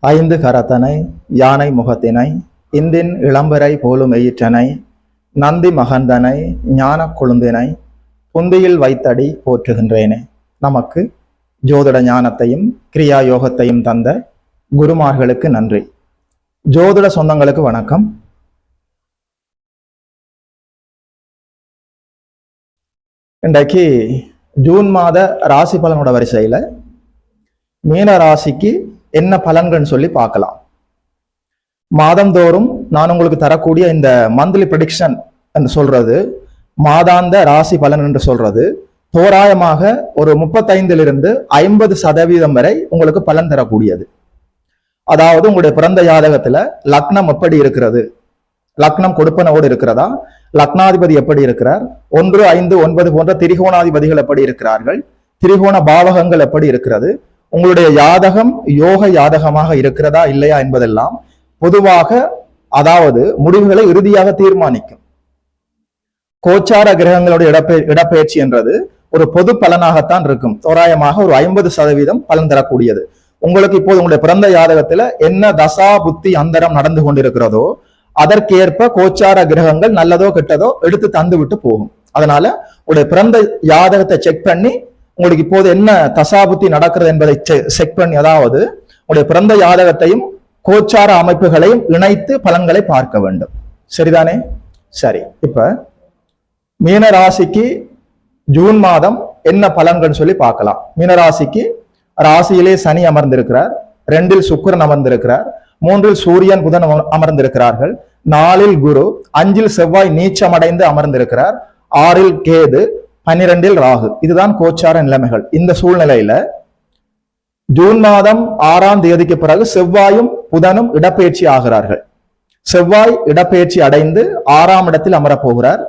ஐந்து கரத்தனை யானை முகத்தினை இந்தின் இளம்பரை போலும் எயிற்றனை நந்தி மகந்தனை ஞானக் கொழுந்தினை புந்தியில் வைத்தடி போற்றுகின்றேனே. நமக்கு ஜோதிட ஞானத்தையும் கிரியா யோகத்தையும் தந்த குருமார்களுக்கு நன்றி. ஜோதிட சொந்தங்களுக்கு வணக்கம். இன்றைக்கு ஜூன் மாத ராசி பலனோட வரிசையில மீன ராசிக்கு என்ன பலன்கள்னு சொல்லி பார்க்கலாம். மாதந்தோறும் நான் உங்களுக்கு தரக்கூடிய இந்த மந்த்லி ப்ரெடிக்ஷன் என்று சொல்றது மாதாந்த ராசி பலன் என்று சொல்றது தோராயமாக ஒரு முப்பத்தைந்திலிருந்து ஐம்பது சதவீதம் வரை உங்களுக்கு பலன் தரக்கூடியது. அதாவது உங்களுடைய பிறந்த ஜாதகத்துல லக்னம் எப்படி இருக்கிறது? லக்னம் கொடுப்பனவோடு இருக்கிறதா? லக்னாதிபதி எப்படி இருக்கிறார்? ஒன்று ஐந்து ஒன்பது போன்ற திரிகோணாதிபதிகள் எப்படி இருக்கிறார்கள்? திரிகோண பாவகங்கள் எப்படி இருக்கிறது? உங்களுடைய யாதகம் யோக யாதகமாக இருக்கிறதா இல்லையா என்பதெல்லாம் பொதுவாக அதாவது முடிவுகளை இறுதியாக தீர்மானிக்கும். கோச்சார கிரகங்களுடைய இடப்பெ இடப்பெயர்ச்சி என்றது ஒரு பொது பலனாகத்தான் இருக்கும். தோராயமாக ஒரு ஐம்பது சதவீதம் பலன் தரக்கூடியது. உங்களுக்கு இப்போது உங்களுடைய பிறந்த யாதகத்துல என்ன தசா புத்தி அந்தரம் நடந்து கொண்டிருக்கிறதோ அதற்கேற்ப கோச்சார கிரகங்கள் நல்லதோ கெட்டதோ எடுத்து தந்து விட்டு போகும். அதனால உடைய பிறந்த யாதகத்தை செக் பண்ணி உங்களுக்கு இப்போது என்ன தசாபுத்தி நடக்கிறது என்பதை செக் பண்ணி அதாவது உங்களுடைய பிறந்த ஜாதகத்தையும் கோச்சார அமைப்புகளையும் இணைத்து பலன்களை பார்க்க வேண்டும். சரிதானே? சரி. இப்ப மீன ராசிக்கு ஜூன் மாதம் என்ன பலன்கள் சொல்லி பார்க்கலாம். மீனராசிக்கு ராசியிலே சனி அமர்ந்திருக்கிறார் ரெண்டில் சுக்கரன் அமர்ந்திருக்கிறார் மூன்றில் சூரியன் புதன் அமர்ந்திருக்கிறார்கள் நாலில் குரு அஞ்சில் செவ்வாய் நீச்சமடைந்து அமர்ந்திருக்கிறார் ஆறில் கேது பன்னிரெண்டில் ராகு. இதுதான் கோச்சார நிலைமைகள். இந்த சூழ்நிலையில ஜூன் மாதம் ஆறாம் தேதிக்கு பிறகு செவ்வாயும் புதனும் இடப்பெயர்ச்சி ஆகிறார்கள். செவ்வாய் இடப்பெயர்ச்சி அடைந்து ஆறாம் இடத்தில் அமரப் போகிறார்.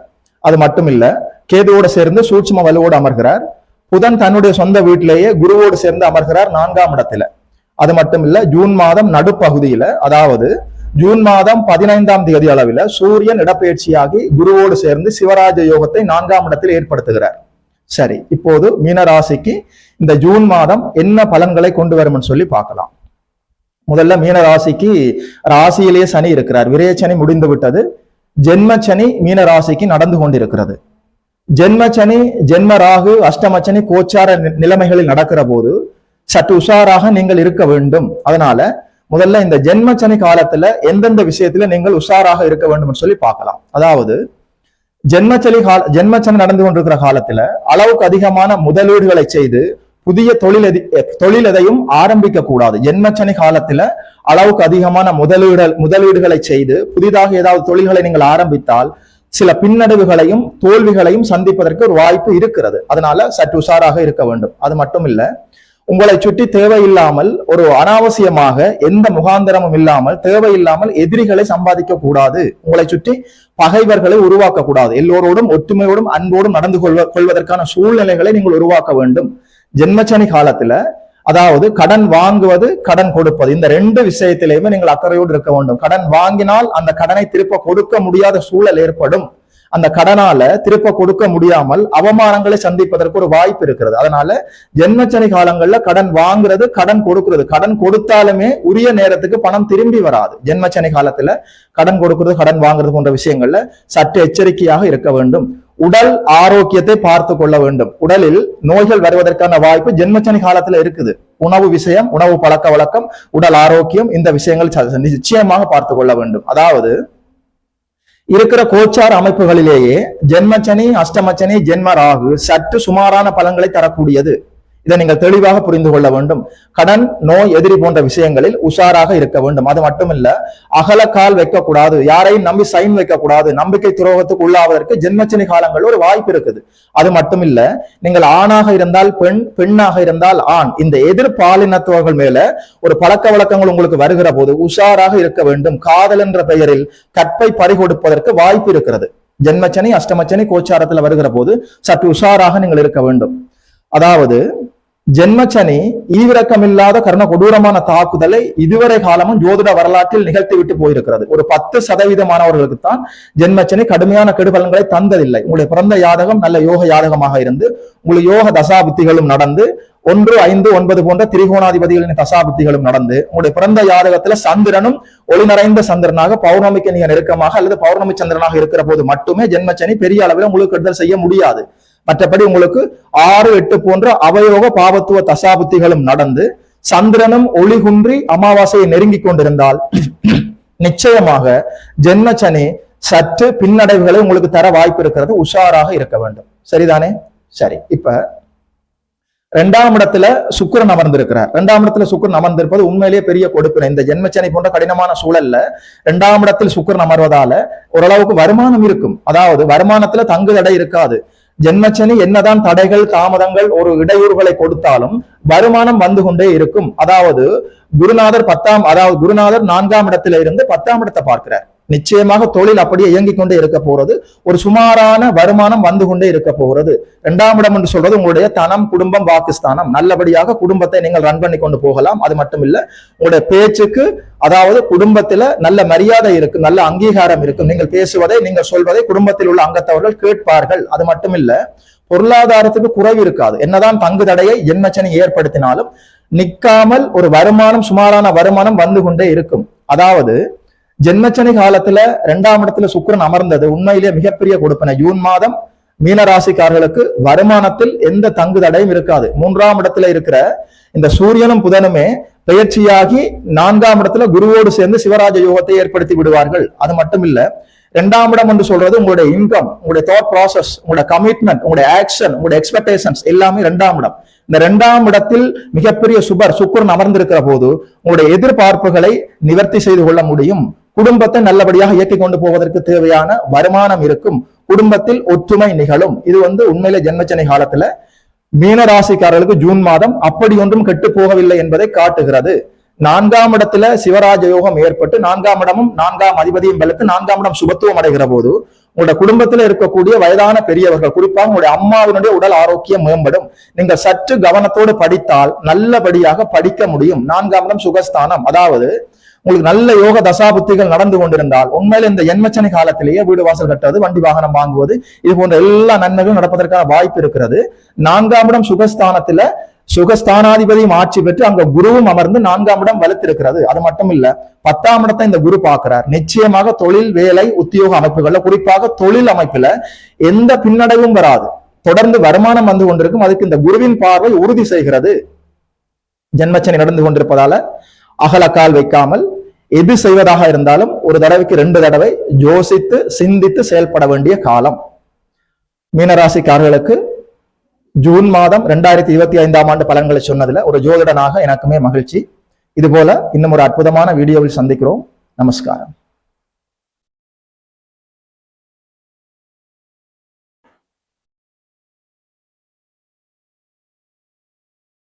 அது மட்டுமில்ல கேதுவோடு சேர்ந்து சூட்சும வலுவோடு அமர்கிறார். புதன் தன்னுடைய சொந்த வீட்டிலேயே குருவோடு சேர்ந்து அமர்கிறார் நான்காம் இடத்துல. அது மட்டும் இல்ல ஜூன் மாதம் நடுப்பகுதியில அதாவது ஜூன் மாதம் பதினைந்தாம் தேதி அளவில் சூரியன் இடப்பெயர்ச்சியாகி குருவோடு சேர்ந்து சிவராஜ யோகத்தை நான்காம் இடத்தில் ஏற்படுத்துகிறார். சரி இப்போது மீனராசிக்கு இந்த ஜூன் மாதம் என்ன பலன்களை கொண்டு வரும்னு சொல்லி பார்க்கலாம். முதல்ல மீனராசிக்கு ராசியிலேயே சனி இருக்கிறார். விரயச்சனி முடிந்து விட்டது. ஜென்மச்சனி மீனராசிக்கு நடந்து கொண்டிருக்கிறது. ஜென்மச்சனி ஜென்ம ராகு அஷ்டமச்சனி கோச்சார நி- நிலைமைகளில் நடக்கிற போது சற்று உஷாராக நீங்கள் இருக்க வேண்டும். அதனால முதல்ல இந்த ஜென்மச்சனி காலத்துல எந்தெந்த விஷயத்துல நீங்கள் உஷாராக இருக்க வேண்டும் சொல்லி பார்க்கலாம். அதாவது ஜென்மச்சலி கால ஜென்மச்சனி நடந்து கொண்டிருக்கிற காலத்துல அளவுக்கு அதிகமான முதலீடுகளை செய்து புதிய தொழில் தொழில் எதையும் ஆரம்பிக்க கூடாது. ஜென்மச்சனி காலத்துல அளவுக்கு அதிகமான முதலீடு முதலீடுகளை செய்து புதிதாக ஏதாவது தொழில்களை நீங்கள் ஆரம்பித்தால் சில பின்னடைவுகளையும் தோல்விகளையும் சந்திப்பதற்கு ஒரு வாய்ப்பு இருக்கிறது. அதனால சற்று உஷாராக இருக்க வேண்டும். அது மட்டும் இல்ல உங்களை சுற்றி தேவையில்லாமல் ஒரு அனாவசியமாக எந்த முகாந்திரமும் இல்லாமல் தேவையில்லாமல் எதிரிகளை சம்பாதிக்க கூடாது. உங்களை சுற்றி பகைவர்களை உருவாக்க கூடாது. எல்லோரோடும் ஒற்றுமையோடும் அன்போடும் நடந்து கொள்வ கொள்வதற்கான சூழ்நிலைகளை நீங்கள் உருவாக்க வேண்டும். ஜென்மச்சனி காலத்துல அதாவது கடன் வாங்குவது கடன் கொடுப்பது இந்த ரெண்டு விஷயத்திலேயுமே நீங்கள் அக்கறையோடு இருக்க வேண்டும். கடன் வாங்கினால் அந்த கடனை திருப்ப கொடுக்க முடியாத சூழல் ஏற்படும். அந்த கடனால திருப்ப கொடுக்க முடியாமல் அவமானங்களை சந்திப்பதற்கு ஒரு வாய்ப்பு இருக்கிறது. அதனால ஜென்மச்சனி காலங்கள்ல கடன் வாங்குறது கடன் கொடுக்கிறது. கடன் கொடுத்தாலுமே உரிய நேரத்துக்கு பணம் திரும்பி வராது. ஜென்மச்சனி காலத்துல கடன் கொடுக்கிறது கடன் வாங்குறது போன்ற விஷயங்கள்ல சற்று எச்சரிக்கையாக இருக்க வேண்டும். உடல் ஆரோக்கியத்தை பார்த்து கொள்ள வேண்டும். உடலில் நோய்கள் வருவதற்கான வாய்ப்பு ஜென்மச்சனி காலத்துல இருக்குது. உணவு விஷயம் உணவு பழக்க வழக்கம் உடல் ஆரோக்கியம் இந்த விஷயங்கள் ச- நிச்சயமாக பார்த்து கொள்ள வேண்டும். அதாவது இருக்கிற கோச்சார் அமைப்புகளிலேயே ஜென்மச்சனி அஷ்டமச்சனி ஜென்ம ராகு சற்று சுமாரான பலன்களை தரக்கூடியது. இதை நீங்கள் தெளிவாக புரிந்து கொள்ள வேண்டும். கடன் நோய் எதிரி போன்ற விஷயங்களில் உஷாராக இருக்க வேண்டும். அது மட்டுமில்ல அகலக்கால் வைக்கக்கூடாது. யாரையும் நம்பி சைன் வைக்கக்கூடாது. நம்பிக்கை துரோகத்துக்கு உள்ளாவதற்கு ஜென்மச்சனி காலங்கள் ஒரு வாய்ப்பு இருக்குது. அது மட்டுமில்ல நீங்கள் ஆணாக இருந்தால் பெண் பெண்ணாக இருந்தால் ஆண். இந்த எதிர்பாலினத்தவர்கள் மேல ஒரு பழக்க வழக்கங்கள் உங்களுக்கு வருகிற போது உஷாராக இருக்க வேண்டும். காதல் என்ற பெயரில் கற்பை பறிகொடுப்பதற்கு வாய்ப்பு இருக்கிறது. ஜென்மச்சனி அஷ்டமச்சனி கோச்சாரத்துல வருகிற போது சற்று உஷாராக நீங்கள் இருக்க வேண்டும். அதாவது ஜென்மச்சனி ஈவிரக்கமில்லாத கர்ண கொடூரமான தாக்குதலை இதுவரை காலமும் ஜோதிட வரலாற்றில் நிகழ்த்தி விட்டு போயிருக்கிறது. ஒரு பத்து சதவீதமானவர்களுக்கு தான் ஜென்மச்சனி கடுமையான கெடுபலன்களை தந்ததில்லை. உங்களுடைய பிறந்த யாதகம் நல்ல யோக யாதகமாக இருந்து உங்களுக்கு யோக தசாபுத்திகளும் நடந்து ஒன்று ஐந்து ஒன்பது போன்ற திரிகோணாதிபதிகளின் தசாபுத்திகளும் நடந்து உங்களுடைய பிறந்த ஜாதகத்துல சந்திரனும் ஒளி நிறைந்த சந்திரனாக பௌர்ணமிக்கு நீங்க நெருக்கமாக அல்லது பௌர்ணமி சந்திரனாக இருக்கிற போது மட்டுமே ஜென்மச்சனி பெரிய அளவில் உங்களுக்கு கெடுதல் செய்ய முடியாது. மற்றபடி உங்களுக்கு ஆறு எட்டு போன்ற அவயோக பாவத்துவ தசாபுத்திகளும் நடந்து சந்திரனும் ஒளிகுன்றி அமாவாசையை நெருங்கி கொண்டிருந்தால் நிச்சயமாக ஜென்மச்சனி சற்று பின்னடைவுகளை உங்களுக்கு தர வாய்ப்பு இருக்கிறது. உஷாராக இருக்க வேண்டும். சரிதானே? சரி இப்ப ரெண்டாம் இடத்துல சுக்கரன் அமர்ந்திருக்கிறார். ரெண்டாம் இடத்துல சுக்கிரன் அமர்ந்திருப்பது உண்மையிலேயே பெரிய கொடுப்பினை. இந்த ஜென்மச்சனை போன்ற கடினமான சூழல்ல ரெண்டாம் இடத்தில் சுக்கரன் அமர்வதால ஓரளவுக்கு வருமானம் இருக்கும். அதாவது வருமானத்துல தங்கு தடை இருக்காது. ஜென்மச்சனி என்னதான் தடைகள் தாமதங்கள் ஒரு இடையூறுகளை கொடுத்தாலும் வருமானம் வந்து கொண்டே இருக்கும். அதாவது குருநாதர் பத்தாம் அதாவது குருநாதர் நான்காம் இடத்துல இருந்து பத்தாம் இடத்தை பார்க்கிறார். நிச்சயமாக தொழில் அப்படியே இயங்கிக் கொண்டே இருக்க போறது ஒரு சுமாரான வருமானம் வந்து கொண்டே இருக்க போகிறது. இரண்டாம் இடம் என்று சொல்றது உங்களுடைய தனம் குடும்பம் வாக்குஸ்தானம். நல்லபடியாக குடும்பத்தை நீங்கள் ரன் பண்ணி கொண்டு போகலாம். அது மட்டும் இல்ல உங்களுடைய பேச்சுக்கு அதாவது குடும்பத்துல நல்ல மரியாதை இருக்கும் நல்ல அங்கீகாரம் இருக்கும் நீங்கள் பேசுவதை நீங்கள் சொல்வதை குடும்பத்தில் உள்ள அங்கத்தவர்கள் கேட்பார்கள். அது மட்டும் இல்ல பொருளாதாரத்துக்கு குறைவு இருக்காது. என்னதான் தங்கு தடையை எண்ணச்சனை ஏற்படுத்தினாலும் நிற்காமல் ஒரு வருமானம் சுமாரான வருமானம் வந்து கொண்டே இருக்கும். அதாவது ஜென்மச்சனி காலத்துல இரண்டாம் இடத்துல சுக்கரன் அமர்ந்தது. உண்மையிலேயே மிகப்பெரிய கொடுப்பன. ஜூன் மாதம் மீனராசிக்காரர்களுக்கு வருமானத்தில் எந்த தங்கு தடையும் இருக்காது. மூன்றாம் இடத்துல இருக்கிற இந்த சூரியனும் புதனுமே பெயர்ச்சியாகி நான்காம் இடத்துல குருவோடு சேர்ந்து சிவராஜ யோகத்தை ஏற்படுத்தி விடுவார்கள். அது மட்டும் இல்ல இரண்டாம் இடம் என்று சொல்றது உங்களுடைய இன்கம் உங்களுடைய தாட் ப்ராசஸ் உங்களுடைய கமிட்மெண்ட் உங்களுடைய ஆக்ஷன் உங்களுடைய எக்ஸ்பெக்டேஷன்ஸ் எல்லாமே இரண்டாம் இடம். இந்த இரண்டாம் இடத்தில் மிகப்பெரிய சுபர் சுக்குரன் அமர்ந்திருக்கிற போது உங்களுடைய எதிர்பார்ப்புகளை நிவர்த்தி செய்து கொள்ள முடியும். குடும்பத்தை நல்லபடியாக இயக்கிக் கொண்டு போவதற்கு தேவையான வருமானம் இருக்கும். குடும்பத்தில் ஒற்றுமை நிகழும். இது வந்து உண்மையில ஜென்மச்சனை காலத்துல மீனராசிக்காரர்களுக்கு ஜூன் மாதம் அப்படி ஒன்றும் கெட்டு போகவில்லை என்பதை காட்டுகிறது. நான்காம் இடத்துல சிவராஜ யோகம் ஏற்பட்டு நான்காம் இடமும் நான்காம் அதிபதியும் பலத்து நான்காம் இடம் சுபத்துவம் அடைகிற போது உங்களோட குடும்பத்துல இருக்கக்கூடிய வயதான பெரியவர்கள் குறிப்பாக உங்களுடைய அம்மாவினுடைய உடல் ஆரோக்கியம் மேம்படும். நீங்கள் சற்று கவனத்தோடு படித்தால் நல்லபடியாக படிக்க முடியும். நான்காம் இடம் சுகஸ்தானம். அதாவது உங்களுக்கு நல்ல யோக தசாபுத்திகள் நடந்து கொண்டிருந்தால் உண்மையில இந்த எண்மச்சனை காலத்திலேயே வீடு வாசல் கட்டுவது வண்டி வாகனம் வாங்குவது இது போன்ற எல்லா நன்மைகளும் நடப்பதற்கான வாய்ப்பு இருக்கிறது. நான்காம் இடம் சுகஸ்தானத்துல சுகஸ்தானாதிபதியும் ஆட்சி பெற்று அங்க குருவும் அமர்ந்து நான்காம் இடம் வலுத்திருக்கிறது. அது மட்டும் இல்ல பத்தாம் இடத்தை இந்த குரு பார்க்கிறார். நிச்சயமாக தொழில் வேலை உத்தியோக அமைப்புகள்ல குறிப்பாக தொழில் அமைப்புல எந்த பின்னடைவும் வராது. தொடர்ந்து வருமானம் வந்து கொண்டிருக்கும். அதுக்கு இந்த குருவின் பார்வை உறுதி செய்கிறது. ஜென்மச்சனை நடந்து கொண்டிருப்பதால அகலக்கால் வைக்காமல் எது செய்வதாக இருந்தாலும் ஒரு தடவைக்கு ரெண்டு தடவை யோசித்து சிந்தித்து செயல்பட வேண்டிய காலம். மீனராசிக்காரர்களுக்கு ஜூன் மாதம் ரெண்டாயிரத்தி இருபத்தி ஐந்தாம் ஆண்டு பலன்களை சொன்னதுல ஒரு ஜோதிடனாக எனக்குமே மகிழ்ச்சி. இது போல இன்னும் ஒரு அற்புதமான வீடியோவில் சந்திக்கிறோம். நமஸ்காரம்.